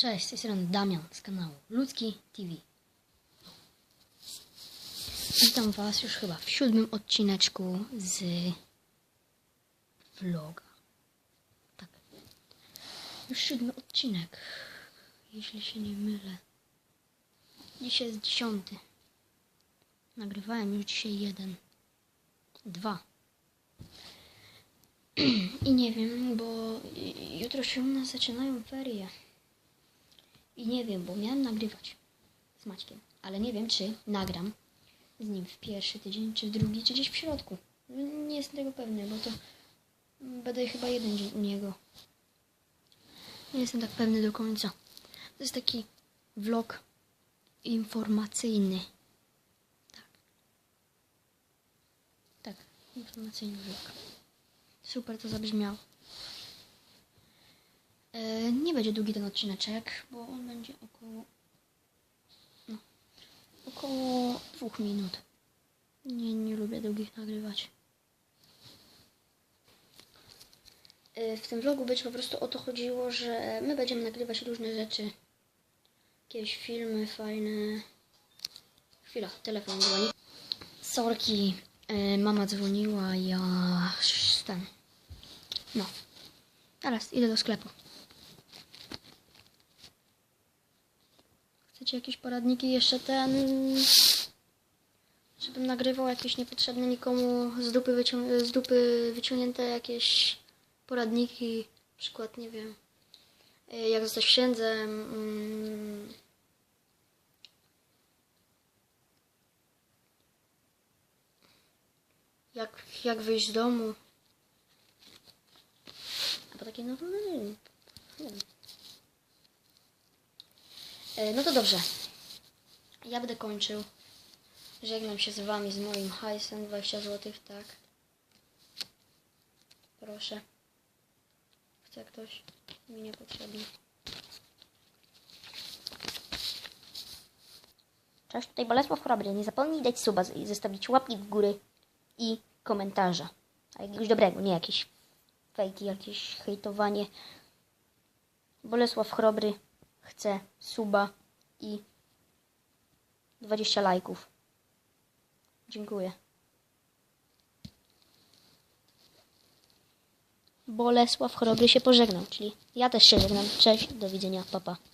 Cześć, z strony Damian z kanału Ludzki TV. Witam Was już chyba w siódmym odcineczku z vloga. Tak. Już siódmy odcinek, jeśli się nie mylę. Dzisiaj jest dziesiąty. Nagrywałem już dzisiaj jeden. Dwa. I nie wiem, bo jutro się u nas zaczynają ferie. I nie wiem, bo miałem nagrywać z Maćkiem, ale nie wiem, czy nagram z nim w pierwszy tydzień, czy w drugi, czy gdzieś w środku. Nie jestem tego pewny, bo to będę chyba jeden dzień u niego. Nie jestem tak pewny do końca. To jest taki vlog informacyjny. Tak. Tak, informacyjny vlog. Super to zabrzmiało. E, nie będzie długi ten odcineczek, bo on będzie około. No, około dwóch minut. Nie, nie lubię długich nagrywać. E, w tym vlogu będzie po prostu o to chodziło, że my będziemy nagrywać różne rzeczy. Jakieś filmy fajne. Chwila, telefon dzwoni. Sorki, e, mama dzwoniła, ja ten. No. Teraz idę do sklepu. Jakieś poradniki jeszcze ten... Żebym nagrywał jakieś niepotrzebne nikomu z dupy, wycią- z dupy wyciągnięte jakieś poradniki. Przykład, nie wiem, y, jak zostać księdzem. mm, Jak, jak wyjść z domu. Albo takie, no, no, nie wiem. Nie wiem. E, No to dobrze. Ja będę kończył. Żegnam się z wami z moim hajsem 20 zł, tak. Proszę. Chce ktoś? Mi niepotrzebny. Cześć, tutaj Bolesław Chrobry. Nie zapomnij dać suba i zostawić łapki w górę i komentarza. A jakiegoś dobrego, nie jakieś fejki, jakieś hejtowanie. Bolesław Chrobry chce suba i 20 lajków. Dziękuję. Bolesław Chrobry się pożegnał, czyli ja też się żegnam. Cześć, do widzenia, papa. Pa.